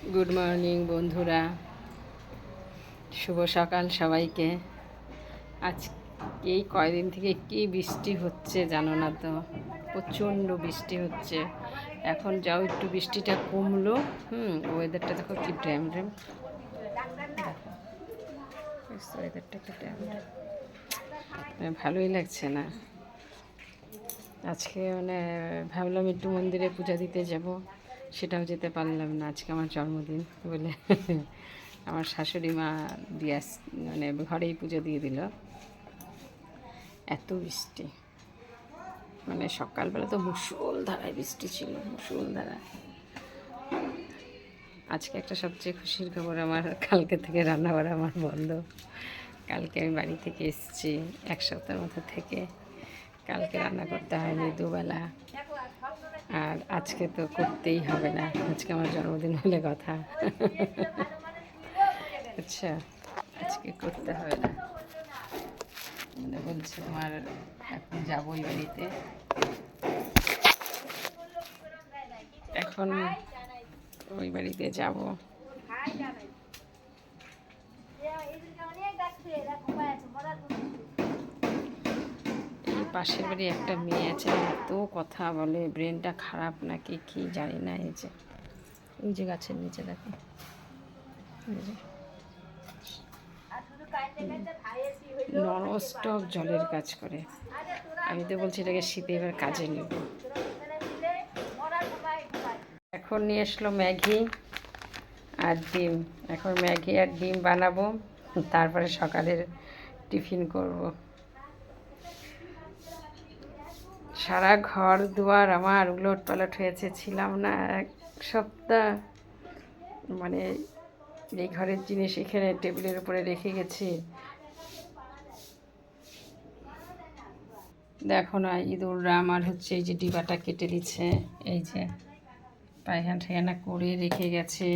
Good morning বন্ধুরা। শুভ সকাল সবাইকে। আজ এই কয়দিন থেকে কি বৃষ্টি হচ্ছে, জানো না তো? প্রচণ্ড বৃষ্টি হচ্ছে। এখন যাও একটু বৃষ্টিটা কমলো। হুম ওয়েদারটা দেখো কি ড্যাম ড্যাম। ওয়েদারটা কি ড্যাম ড্যাম। মানে ভালোই লাগছে না। আজকে মানে ভাবলাম একটু মন্দিরে পূজা দিতে যাব। সেটাও যেতে পারলাম না, আজকে আমার জন্মদিন বলে আমার শাশুড়ি মা দিয়ে মানে ঘরেই পুজো দিয়ে দিল। এত বৃষ্টি মানে সকালবেলা তো মুসুল ধারায় বৃষ্টি ছিল মুসুল ধারায়। আজকে একটা সবচেয়ে খুশির খবর, আমার কালকে থেকে রান্না বাড়া আমার বন্ধ। কালকে আমি বাড়ি থেকে এসেছি, এক সপ্তাহের মতো থেকে। কালকে রান্না করতে হয়নি দুবেলা। আর আজকে তো করতেই হবে না। আজকে আমার জন্মদিন হলে কথা। আচ্ছা আজকে করতে হবে না। মানে বলছে তোমার এখন যাব ওই বাড়িতে। এখন ওই বাড়িতে যাব। পাশের বাড়ি একটা মেয়ে আছে এত কথা বলে ব্রেনটা খারাপ নাকি কি জানি না, এই যে ওই যে গাছের নিচে দেখো। এই ননস্টপ জলের কাজ করে। আমি তো বলছি এটাকে শীতে এবার কাজে নেব। এখন নিয়ে আসলো ম্যাগি আর ডিম। এখন ম্যাগি আর ডিম বানাবো। তারপরে সকালের টিফিন করব। সারা ঘর, দুয়ার আমার, উলট পালট হয়েছে। ছিলাম না এক সপ্তাহ। মানে এই ঘরের জিনিস এখানে টেবিলের উপরে রেখে গেছি। দেখো না ইঁদুররা আমার হচ্ছে এই যে ডিবাটা কেটে দিচ্ছে। এই যে পায়খানা ঠায়খানা করে রেখে গেছে।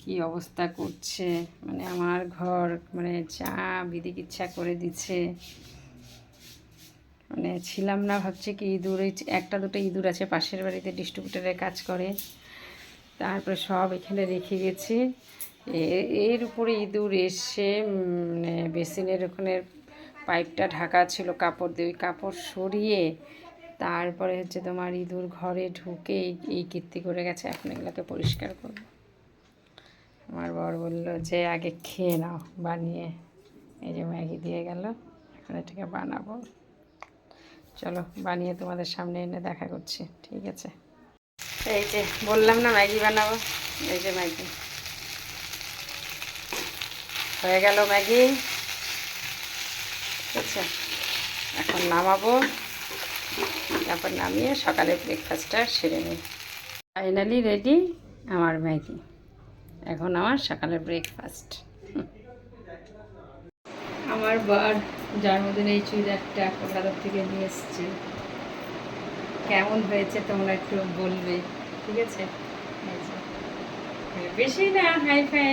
কি অবস্থা করছে? মানে আমার ঘর মানে যা বিদিক ইচ্ছা করে দিচ্ছে। মানে ছিলাম না, ভাবছি কি ইঁদুর একটা দুটো ইঁদুর আছে, পাশের বাড়িতে ডিস্ট্রিবিউটারের কাজ করে। তারপরে সব এখানে রেখে গেছি। এর উপরে ইঁদুর এসে মানে বেসিনের ওখানে পাইপটা ঢাকা ছিল, কাপড় দিয়ে, ওই কাপড় সরিয়ে তারপরে হচ্ছে তোমার ইঁদুর ঘরে ঢুকে এই কীর্তি করে গেছে। এখন এগুলোকে পরিষ্কার করব। আমার বর বলল যে, আগে খেয়ে নাও, বানিয়ে। এই যে ম্যাগি দিয়ে গেল, এখন এটাকে বানাবো। চলো বানিয়ে তোমাদের সামনে এনে দেখা করছি, ঠিক আছে? এই যে, বললাম না ম্যাগি বানাবো, এই যে ম্যাগি। হয়ে গেল ম্যাগি। ঠিক আছে, এখন নামাবো। তারপর নামিয়ে সকালে ব্রেকফাস্টটা সেরে নিই। ফাইনালি রেডি আমার ম্যাগি। এখন আমার সকালের ব্রেকফাস্ট আমার বার। জন্মদিন এই চুড়িদারটা কলকাতার থেকে নিয়ে এসছে। কেমন হয়েছে তোমরা একটু বলবে, ঠিক আছে। মানে বেশি না হাই ফাই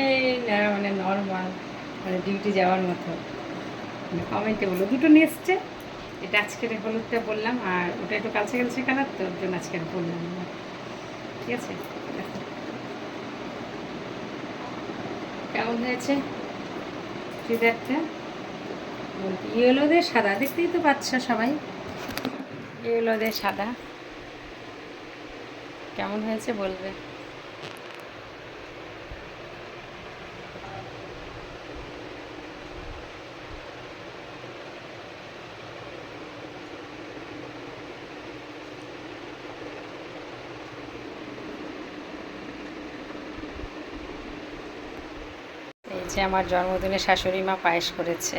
না মানে নর্মাল মানে ডিউটি যাওয়ার মতো। মানে কমেন্টে বলো, দুটো নিয়ে এসছে। এটা আজকের হলুদটা বললাম, আর ওটা একটু কালচে কালচে কালার, তো ওর জন্য আজকের বললাম ঠিক আছে। কেমন হয়েছে চুড়িদারটা? ইয়েলো দিয়ে সাদা, দেখতেই তো পাচ্ছ সবাই। ইয়েলো দিয়ে সাদা। কেমন হয়েছে বলবে? যে আমার জন্মদিনে শাশুড়ি মা পায়েস করেছে।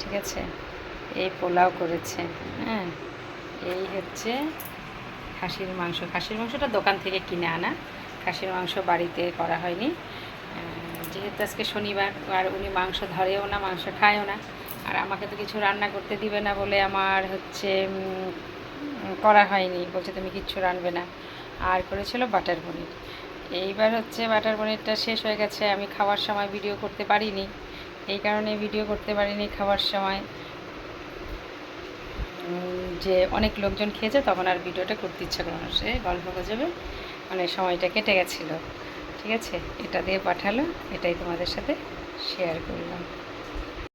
ঠিক আছে? এই পোলাও করেছে হ্যাঁ? এই হচ্ছে খাসির মাংস। খাসির মাংসটা দোকান থেকে কিনে আনা। খাসির মাংস বাড়িতে করা হয়নি। যেহেতু আজকে শনিবার, আর উনি মাংস ধরেও না, মাংস খায়ও না, আর আমাকে তো কিছু রান্না করতে দিবে না বলে আমার হচ্ছে করা হয়নি। বলছে, তুমি কিচ্ছু রানবে না। আর করেছিল বাটার পনির। এইবার হচ্ছে বাটার পনিরটা শেষ হয়ে গেছে। আমি খাওয়ার সময় ভিডিও করতে পারিনি। এই কারণে ভিডিও করতে পারিনি খাবার সময়। যে অনেক লোকজন খেয়েছে তখন আর ভিডিওটা করতে ইচ্ছা করে না। সে গল্প গুজবে। মানে সময়টা কেটে গেছিল। ঠিক আছে? এটা দিয়ে পাঠালো। এটাই তোমাদের সাথে শেয়ার করলাম।